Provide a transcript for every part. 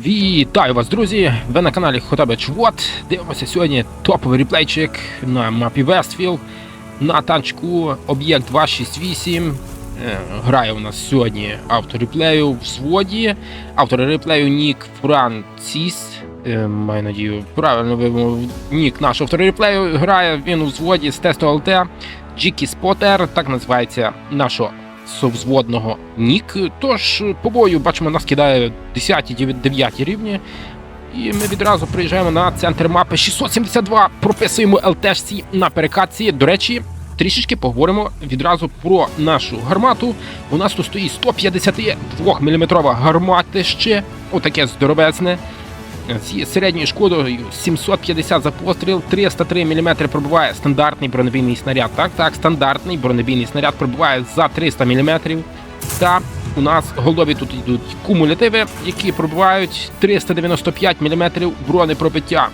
Вітаю вас, друзі! Ви на каналі Хотабич Вот. Дивимося сьогодні топовий реплейчик на мапі Вестфіл на танчику об'єкт 268. Е, Грає у нас сьогодні автор реплею в своді. Автор реплею Нік Франціс. Е, Маю надію, правильно вимовив нік наш автор реплею. Грає він у взводі з тесту ЛТ Джікі Спотер, так називається нашого совзводного нік. Тож по бою бачимо, нас кидає 10-9 рівні. І ми відразу приїжджаємо на центр мапи 672. Прописуємо ЛТшці на перекатці. До речі, трішечки поговоримо відразу про нашу гармату. У нас тут стоїть 152 мм гарматище, отаке здоровезне. Середньою шкодою 750 за постріл, 303 мм пробиває стандартний бронебійний снаряд. Так, так, стандартний бронебійний снаряд пробиває за 300 мм. Та у нас голові тут йдуть кумулятиви, які пробивають 395 мм бронепробиття.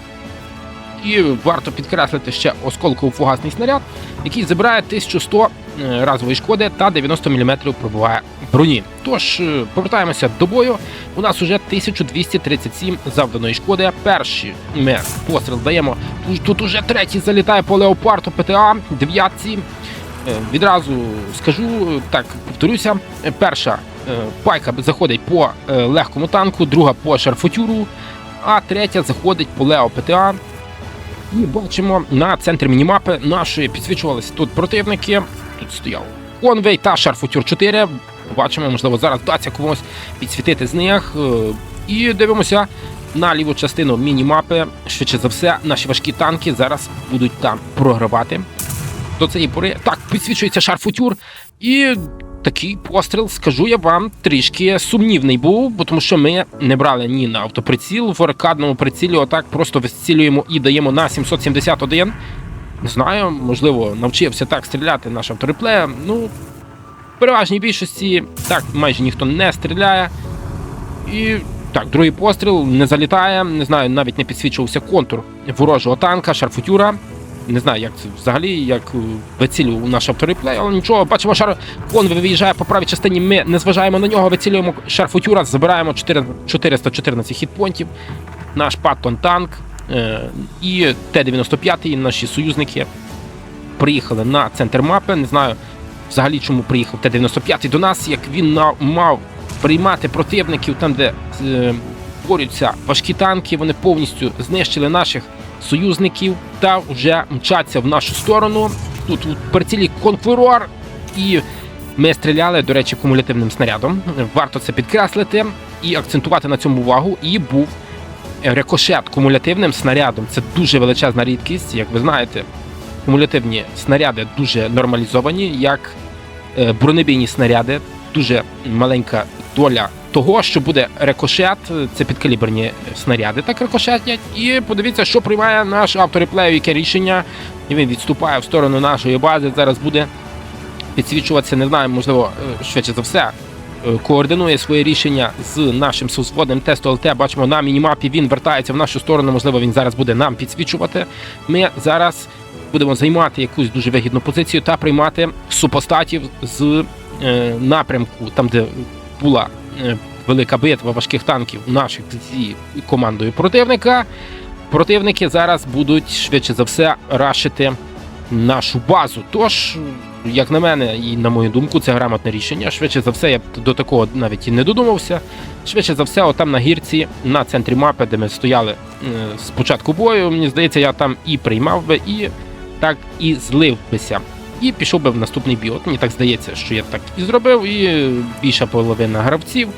І варто підкреслити ще осколково-фугасний снаряд, який забирає 1100 е, разової шкоди та 90 мм пробиває броні. Тож е, повертаємося до бою. У нас уже 1237 завданої шкоди. Перші ми постріл даємо. Тут- уже третій залітає по леопарду ПТА, дев'ятці. Е, Відразу скажу, так повторюся. Перша пайка заходить по легкому танку, друга по шарфутюру, а третя заходить по Лео ПТА. І бачимо на центрі мінімапи нашої підсвічувалися тут противники. Тут стояв Конвей та Шарфутюр 4. Бачимо, можливо, зараз вдасться комусь підсвітити з них. Е, І дивимося на ліву частину мінімапи. Швидше за все, наші важкі танки зараз будуть там програвати. До цієї пори так підсвічується Шарфутюр. І такий постріл, скажу я вам, трішки сумнівний був, бо тому що ми не брали ні на автоприціл в аркадному прицілі, отак просто висцілюємо і даємо на 771. Не знаю, можливо, навчився так стріляти наш автореплей. Ну, в переважній більшості так майже ніхто не стріляє. І так, другий постріл не залітає. Не знаю, навіть не підсвічувався контур ворожого танка, шарфутюра. Не знаю, як це взагалі, як е, вицілював наш автореплей, але нічого, бачимо, шар Вон виїжджає по правій частині. Ми не зважаємо на нього, вицілюємо шарфутюра, забираємо 4 414 хітпонтів. Наш Паттон танк е, і Т-95, наші союзники приїхали на центр мапи. Не знаю взагалі, чому приїхав Т-95 до нас, як він мав приймати противників там, де е, борються важкі танки. Вони повністю знищили наших союзників та вже мчаться в нашу сторону. Тут у прицілі конкурор і ми стріляли, до речі, кумулятивним снарядом. Варто це підкреслити і акцентувати на цьому увагу. І був рикошет кумулятивним снарядом. Це дуже величезна рідкість. Як ви знаєте, кумулятивні снаряди дуже нормалізовані, як е, бронебійні снаряди. Дуже маленька доля того, що буде рикошет, це підкаліберні снаряди, так рикошетять. І подивіться, що приймає наш автореплею, яке рішення. І він відступає в сторону нашої бази. Зараз буде підсвічуватися, не знаю, можливо, е, швидше за все. е, Координує своє рішення з нашим сузводним тесту ЛТ. Бачимо на мінімапі. Він вертається в нашу сторону. Можливо, він зараз буде нам підсвічувати. Ми зараз будемо займати якусь дуже вигідну позицію та приймати супостатів з е, напрямку, там де була велика битва важких танків наших зі командою противника. Противники зараз будуть швидше за все рашити нашу базу. Тож, як на мене, і на мою думку, це грамотне рішення. Швидше за все, я б до такого навіть і не додумався. Швидше за все, отам на гірці, на центрі мапи, де ми стояли е, з початку бою, мені здається, я там і приймав би, і так і злив бися. І пішов би в наступний бій. От мені так здається, що я так і зробив, і більша половина гравців.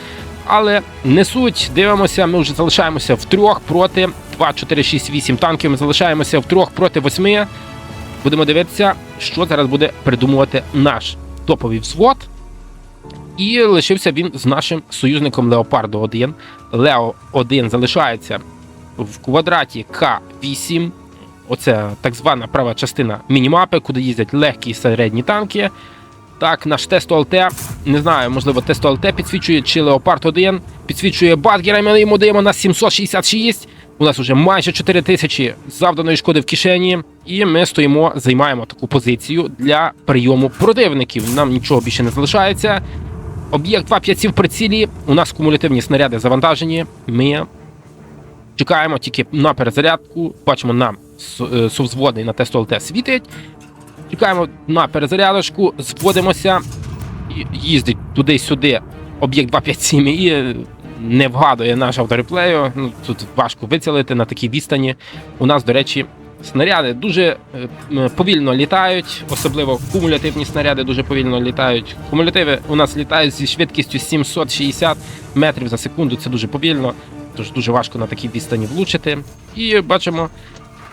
Але не суть, дивимося, ми вже залишаємося в трьох проти 2, 4, 6, 8 танків. Ми залишаємося в трьох проти восьми. Будемо дивитися, що зараз буде придумувати наш топовий взвод. І лишився він з нашим союзником Леопардо 1. Лео 1 залишається в квадраті К8. Оце так звана права частина мінімапи, куди їздять легкі і середні танки. Так, наш тест ОЛТ, не знаю, можливо, тест ОЛТ підсвічує, чи Леопард 1 підсвічує Батгера, ми йому даємо на 766. У нас вже майже 4 тисячі завданої шкоди в кишені, і ми стоїмо, займаємо таку позицію для прийому противників. Нам нічого більше не залишається. Об'єкт 257 в прицілі. У нас кумулятивні снаряди завантажені. Ми чекаємо тільки на перезарядку. Бачимо, нам е, сувзводний на тесту ЛТ світить. Чекаємо на перезарядочку, зводимося, їздить туди-сюди об'єкт 257 і е, не вгадує наш автореплею. Ну, тут важко вицілити на такій відстані. У нас, до речі, снаряди дуже е, повільно літають, особливо кумулятивні снаряди дуже повільно літають. Кумулятиви у нас літають зі швидкістю 760 метрів за секунду. Це дуже повільно, тож дуже важко на такій відстані влучити. І бачимо,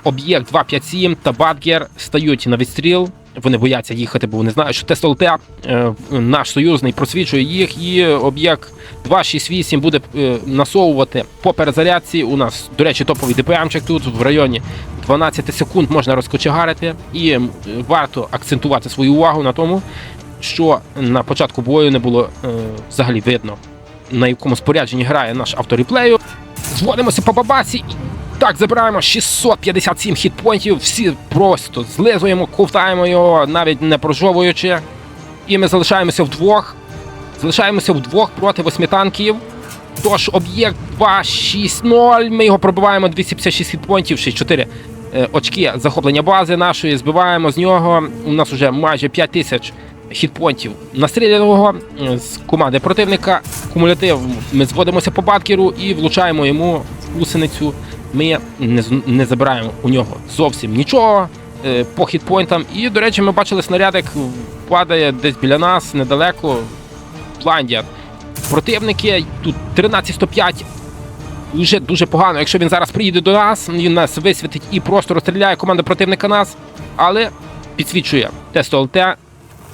об'єкт 257 та Бадгер стають на відстріл. Вони бояться їхати, бо вони знають, що тест ЛТ, е, наш союзний просвічує їх, і об'єкт 268 буде е, насовувати по перезарядці. У нас, до речі, топовий ДПМчик тут в районі 12 секунд можна розкочегарити. І варто акцентувати свою увагу на тому, що на початку бою не було е, взагалі видно, на якому спорядженні грає наш авторіплею. Зводимося по бабасі. і Так, забираємо 657 хітпоінтів, всі просто злизуємо, ковтаємо його, навіть не прожовуючи. І ми залишаємося вдвох. Залишаємося вдвох проти восьми танків. Тож об'єкт 2-6-0. Ми його пробиваємо 256 хітпоінтів, 6-4 е, очки захоплення бази нашої. Збиваємо з нього. У нас вже майже 5 тисяч хітпоінтів настріляного з команди противника. Кумулятив ми зводимося по баткеру і влучаємо йому в гусеницю. Ми не, не забираємо у нього зовсім нічого е, по хітпоінтам. І, до речі, ми бачили снарядик падає десь біля нас недалеко. Пландія. Противники тут 13-105. Дуже дуже погано. Якщо він зараз приїде до нас, він нас висвітить і просто розстріляє команда противника нас. Але підсвічує тесто ЛТ,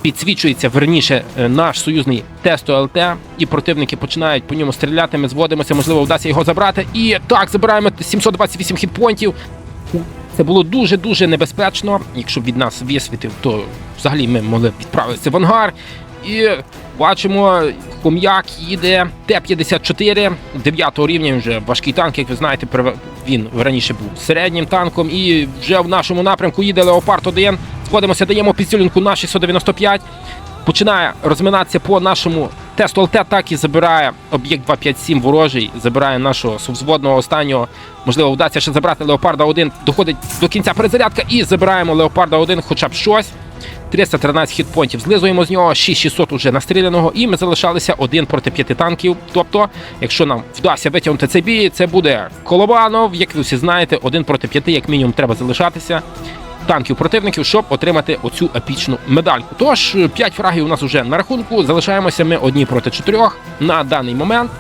підсвічується верніше е, наш союзний тесто ЛТ, і противники починають по ньому стріляти. Ми зводимося, можливо, вдасться його забрати. І так, забираємо 728 хітпоінтів. Це було дуже дуже небезпечно. Якщо б від нас висвітив, то взагалі ми могли відправитися в ангар. І бачимо, ком'як їде Т-54 9 рівня. Вже важкий танк, як ви знаєте, він раніше був середнім танком. І вже в нашому напрямку їде Леопард 1. Сходимося, даємо підсілінку на 695. Починає розминатися по нашому тесту ЛТ, так і забирає об'єкт 257 ворожий, забирає нашого субзводного останнього. Можливо, вдасться ще забрати Леопарда 1. Доходить до кінця перезарядка і забираємо Леопарда 1 хоча б щось. 313 хітпонтів злизуємо з нього, 6600 уже настріляного, і ми залишалися один проти п'яти танків. Тобто, якщо нам вдасться витягнути цей бій, це буде Колобанов, як ви всі знаєте, один проти п'яти, як мінімум, треба залишатися. Танків противників, щоб отримати оцю епічну медальку. Тож 5 фрагів у нас вже на рахунку. Залишаємося ми одні проти чотирьох на даний момент.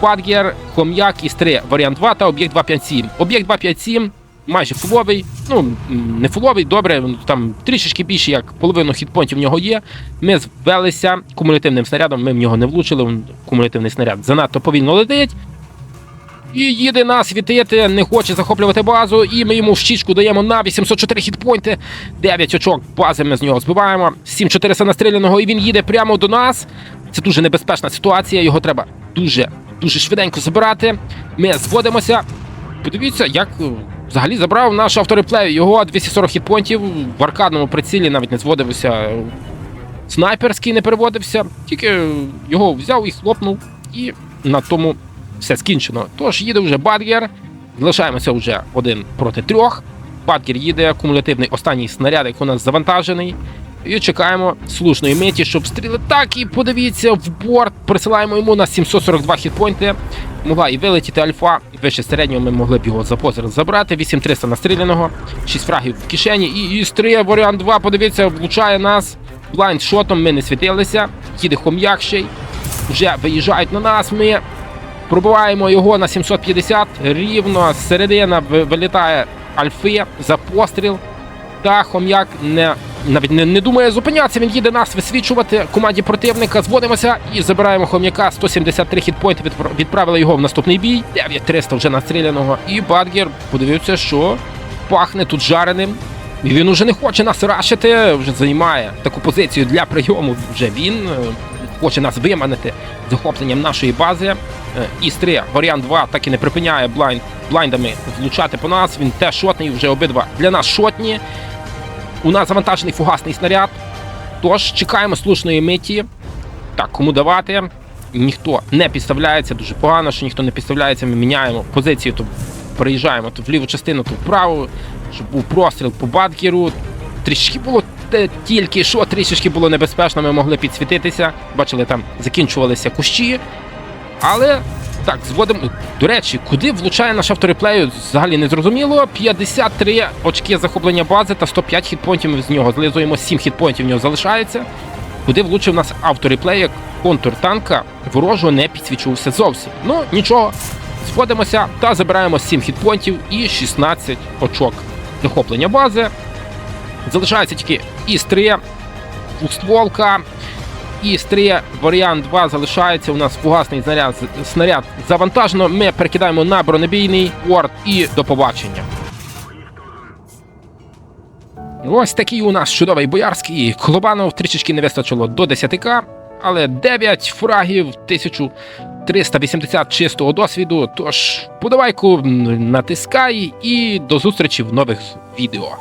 Падгер, Хом'як із 3, варіант 2 та об'єкт 257. Об'єкт 257 майже фуловий. Ну, не фуловий, добре, там трішечки більше, як половину хітпонтів в нього є. Ми звелися кумулятивним снарядом, ми в нього не влучили. Кумулятивний снаряд занадто повільно летить. І їде нас світити, не хоче захоплювати базу, і ми йому в щічку даємо на 804 хітпойнти. 9 очок бази ми з нього збиваємо. 7400 настріляного, і він їде прямо до нас. Це дуже небезпечна ситуація. Його треба дуже дуже швиденько забирати. Ми зводимося. Подивіться, як е, взагалі забрав наш автореплей. Його 240 хітпонтів в аркадному прицілі навіть не зводився. е, Снайперський не переводився, тільки його взяв і хлопнув, і на тому все скінчено. Тож їде вже Бадгер. Залишаємося вже один проти трьох. Бадгер їде, кумулятивний останній снарядик у нас завантажений. І чекаємо слушної миті, щоб стріли. Так, і подивіться в борт. Присилаємо йому на 742 хітпойнти. Могла і вилетіти альфа. Вище середнього ми могли б його за позір забрати. 8300 настріляного, 6 фрагів в кишені. І 3 варіант 2, подивіться, влучає нас. Блайндшотом ми не світилися. Їде хом'як ще й. Вже виїжджають на нас. Ми пробиваємо його на 750. Рівно середина вилітає альфи за постріл. Та хом'як не навіть не, не думає зупинятися. Він їде нас висвічувати команді противника. Зводимося і забираємо хом'яка. 173 хітпойнти відпра- відправили його в наступний бій. 9300 вже настріляного. І Бадгер подивився, що пахне тут жареним. І він уже не хоче нас рашити, вже займає таку позицію для прийому. Вже він е, хоче нас виманити захопленням нашої бази. Е, Іс-3, варіант 2 так і не припиняє блайнд, блайндами влучати по нас. Він теж шотний, вже обидва для нас шотні. У нас завантажений фугасний снаряд. Тож чекаємо слушної миті. Так, кому давати? Ніхто не підставляється, дуже погано, що ніхто не підставляється. Ми міняємо позицію, то переїжджаємо то в ліву частину, то вправо, щоб був простріл по баткеру. Трішки було тільки що, трішечки було небезпечно, ми могли підсвітитися. Бачили, там закінчувалися кущі. Але так, зводимо. До речі, куди влучає наш автореплей, взагалі не зрозуміло. 53 очки захоплення бази та 105 хітпонтів з нього злизуємо, 7 хітпонтів в нього залишається. Куди влучив нас автореплей, як контур танка ворожого не підсвічувався зовсім. Ну нічого, сходимося та забираємо 7 хітпонтів і 16 очок захоплення бази. Залишається тільки ІС-3, двохстволка. ІС-3, варіант 2 залишається. У нас фугасний снаряд, снаряд завантажено. Ми перекидаємо на бронебійний орд і до побачення. Ось такий у нас чудовий боярський. Колобанов трішечки не вистачило до 10к, але 9 фрагів, 1380 чистого досвіду. Тож, подавайку натискай і до зустрічі в нових відео.